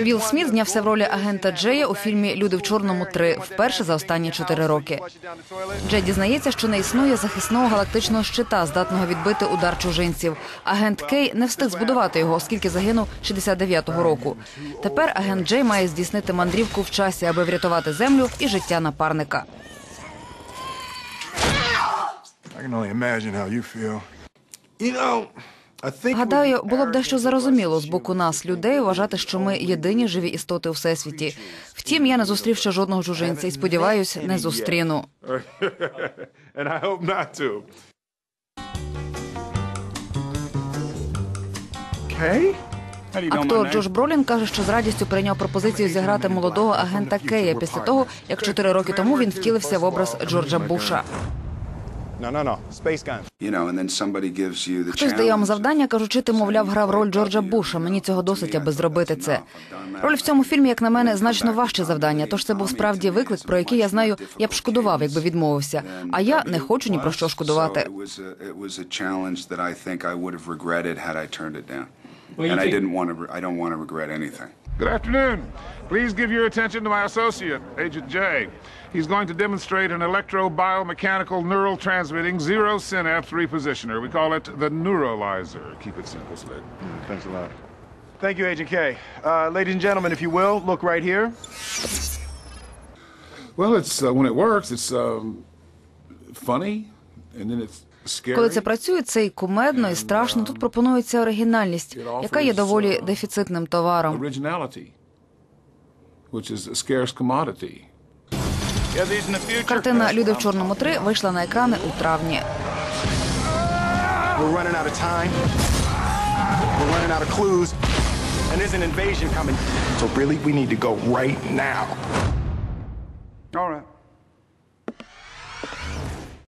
Вілл Сміт знявся в ролі агента Джея у фільмі Люди в чорному 3» вперше за останні чотири роки. Джей дізнається, що не існує захисного галактичного щита, здатного відбити удар чужинців. Агент Кей не встиг збудувати його, оскільки загинув 69-го року. Тепер агент Джей має здійснити мандрівку в часі, аби врятувати землю і життя напарника. I can only imagine how you feel. You know, Гадаю, було б дещо зарозуміло з боку нас, людей, вважати, що ми єдині живі істоти у всесвіті. Втім, я не зустрів ще жодного чужинця і сподіваюсь, не зустріну. Okay? Актор Джош Бролін каже, що з радістю прийняв пропозицію зіграти молодого агента Кея після того, як чотири роки тому він втілився в образ Джорджа Буша. No, no, no. Space gun. You know, and then somebody gives you the Хтось дає вам завдання, кажучи, ти, мовляв, грав роль Джорджа Буша. Мені цього досить, аби зробити це. Роль в цьому фільмі, як на мене, значно важче завдання. Тож це був справді виклик, про який я знаю, я б шкодував, якби відмовився. А я не хочу ні про що шкодувати. So it was a, it was a challenge that I think I would have regretted had I turned it down. and I didn't want to. Re- I don't want to regret anything. Good afternoon. Please give your attention to my associate, Agent J. He's going to demonstrate an electro-biomechanical neural transmitting zero synapse repositioner. We call it the neuralizer. Keep it simple, Slid. Thanks a lot. Thank you, Agent K. Uh, ladies and gentlemen, if you will, look right here. Well, it's uh, when it works, it's um, funny, and then it's scary. Коли це працює, це і кумедно, і страшно. Тут пропонується оригінальність, яка є доволі дефіцитним товаром. Картина Люди в чорному 3» вийшла на екрани у травні. We're running out of time. We're running out of clues. And there's an invasion coming. So really, we need to go right now. All right.